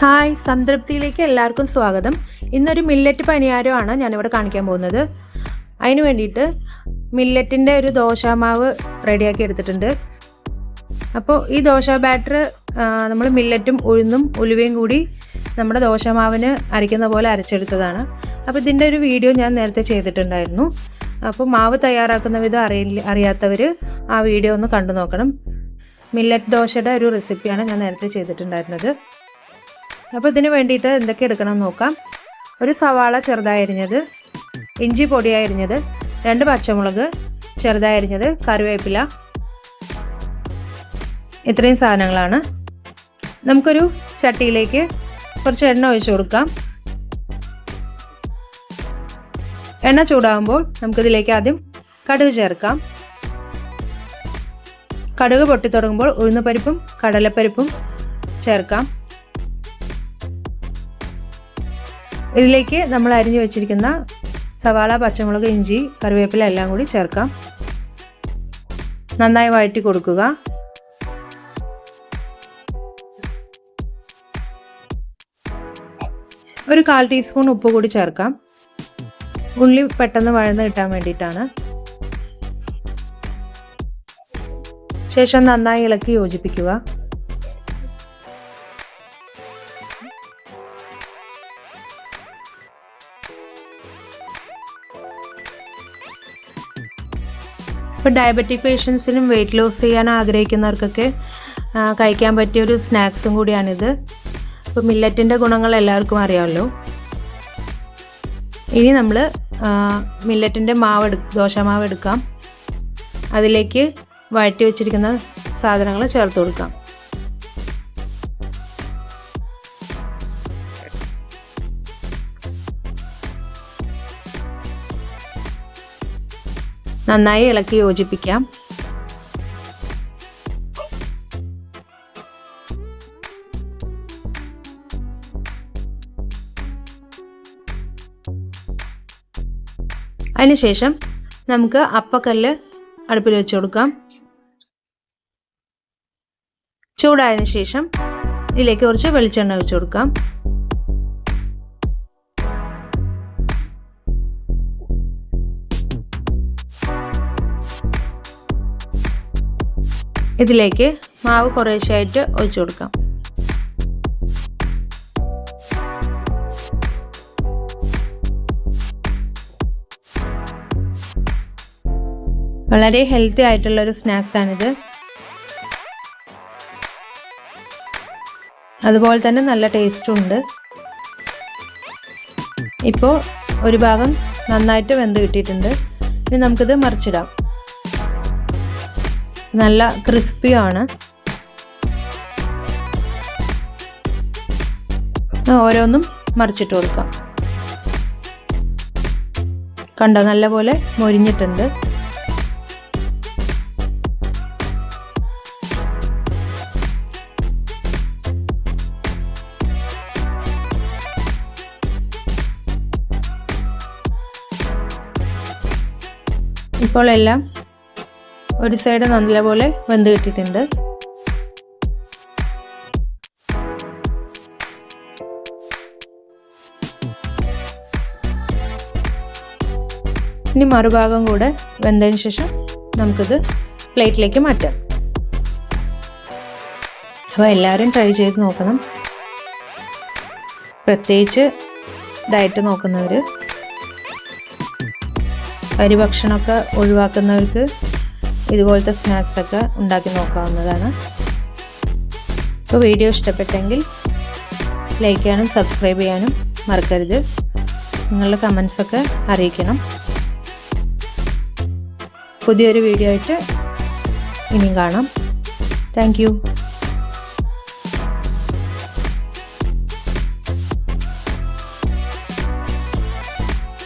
Hi സംതൃപ്തിയിലേക്ക് എല്ലാവർക്കും സ്വാഗതം. ഇന്നൊരു മില്ലറ്റ് പനിയാരമാണ് ഞാനിവിടെ കാണിക്കാൻ പോകുന്നത്. അതിന് വേണ്ടിയിട്ട് മില്ലറ്റിന്റെ ഒരു ദോശമാവ് റെഡിയാക്കി എടുത്തിട്ടുണ്ട്. അപ്പോൾ ഈ ദോശ ബാറ്റർ നമ്മൾ മില്ലറ്റും ഉഴുന്നും ഉലുവയും കൂടി നമ്മുടെ ദോശമാവിന് അരയ്ക്കുന്ന പോലെ അരച്ചെടുത്തതാണ്. അപ്പോൾ ഇതിന്റെ ഒരു വീഡിയോ ഞാൻ നേരത്തെ ചെയ്തിട്ടുണ്ടായിരുന്നു. അപ്പോൾ മാവ് തയ്യാറാക്കുന്ന വിധം അറിയില്ല അറിയാത്തവർ ആ വീഡിയോ ഒന്ന് കണ്ടു നോക്കണം. മില്ലറ്റ് ദോശയുടെ ഒരു റെസിപ്പിയാണ് ഞാൻ നേരത്തെ ചെയ്തിട്ടുണ്ടായിരുന്നത്. അപ്പോൾ ഇതിന് വേണ്ടിയിട്ട് എന്തൊക്കെ എടുക്കണം നോക്കാം. ഒരു സവാള ചെറുതായി അരിഞ്ഞത് ഇഞ്ചി പൊടിയായി അരിഞ്ഞത് രണ്ട് പച്ചമുളക് ചെറുതായി അരിഞ്ഞത് കറിവേപ്പില. ഇത്രയും സാധനങ്ങളാണ്. നമുക്കൊരു ചട്ടിയിലേക്ക് കുറച്ച് എണ്ണ ഒഴിച്ചു കൊടുക്കാം. എണ്ണ ചൂടാകുമ്പോൾ നമുക്കിതിലേക്ക് ആദ്യം കടുക് ചേർക്കാം. കടുക് പൊട്ടിത്തുടങ്ങുമ്പോൾ ഉഴുന്നുപരിപ്പും കടലപ്പരിപ്പും ചേർക്കാം. ഇതിലേക്ക് നമ്മൾ അരിഞ്ഞു വെച്ചിരിക്കുന്ന സവാള പച്ചമുളക് ഇഞ്ചി കറിവേപ്പില എല്ലാം കൂടി ചേർക്കാം. നന്നായി വഴറ്റി കൊടുക്കുക. ഒരു കാൽ ടീസ്പൂൺ ഉപ്പ് കൂടി ചേർക്കാം. ഉള്ളി പെട്ടെന്ന് വഴന്ന് കിട്ടാൻ വേണ്ടിയിട്ടാണ്. ശേഷം നന്നായി ഇളക്കി യോജിപ്പിക്കുക. ഇപ്പോൾ ഡയബറ്റിക് പേഷ്യൻസിനും വെയിറ്റ് ലോസ് ചെയ്യാൻ ആഗ്രഹിക്കുന്നവർക്കൊക്കെ കഴിക്കാൻ പറ്റിയ ഒരു സ്നാക്സും കൂടിയാണിത്. ഇപ്പോൾ മില്ലറ്റിന്റെ ഗുണങ്ങൾ എല്ലാവർക്കും അറിയാമല്ലോ. ഇനി നമ്മൾ മില്ലറ്റിന്റെ മാവ് എടു ദോശ മാവ് എടുക്കാം. അതിലേക്ക് വഴറ്റി വെച്ചിരിക്കുന്ന സാധനങ്ങൾ ചേർത്ത് കൊടുക്കാം. നന്നായി ഇളക്കി യോജിപ്പിക്കാം. അതിനുശേഷം നമുക്ക് അപ്പക്കല്ല് അടുപ്പിൽ വെച്ച് കൊടുക്കാം. ചൂടായതിനു ശേഷം ഇതിലേക്ക് കുറച്ച് വെളിച്ചെണ്ണ ഒഴിച്ചു കൊടുക്കാം. ഇതിലേക്ക് മാവ് കുറേശ്ശായിട്ട് ഒഴിച്ചു കൊടുക്കാം. വളരെ ഹെൽത്തി ആയിട്ടുള്ളൊരു സ്നാക്സാണിത് അതുപോലെ തന്നെ നല്ല ടേസ്റ്റും ഉണ്ട്. ഇപ്പോൾ ഒരു ഭാഗം നന്നായിട്ട് വെന്ത് കിട്ടിയിട്ടുണ്ട്. ഇനി നമുക്കിത് മറിച്ചിടാം. നല്ല ക്രിസ്പിയാണ് ഓരോന്നും മറിച്ചിട്ട് കൊടുക്കാം. കണ്ടോ നല്ലപോലെ മൊരിഞ്ഞിട്ടുണ്ട്. ഇപ്പോൾ എല്ലാം ഒരു സൈഡ് നല്ലപോലെ വെന്ത് കിട്ടിയിട്ടുണ്ട്. ഇനി മറുഭാഗം കൂടെ വെന്തതിന് ശേഷം നമുക്കിത് പ്ലേറ്റിലേക്ക് മാറ്റാം. അപ്പോൾ എല്ലാവരും ട്രൈ ചെയ്ത് നോക്കണം. പ്രത്യേകിച്ച് ഡയറ്റ് നോക്കുന്നവർ അരി ഭക്ഷണമൊക്കെ ഒഴിവാക്കുന്നവർക്ക് ഇതുപോലത്തെ സ്നാക്സ് ഒക്കെ ഉണ്ടാക്കി നോക്കാവുന്നതാണ്. അപ്പോൾ വീഡിയോ ഇഷ്ടപ്പെട്ടെങ്കിൽ ലൈക്ക് ചെയ്യാനും സബ്സ്ക്രൈബ് ചെയ്യാനും മറക്കരുത്. നിങ്ങളുടെ കമൻസൊക്കെ അറിയിക്കണം. പുതിയൊരു വീഡിയോ ആയിട്ട് ഇനിയും കാണാം. താങ്ക്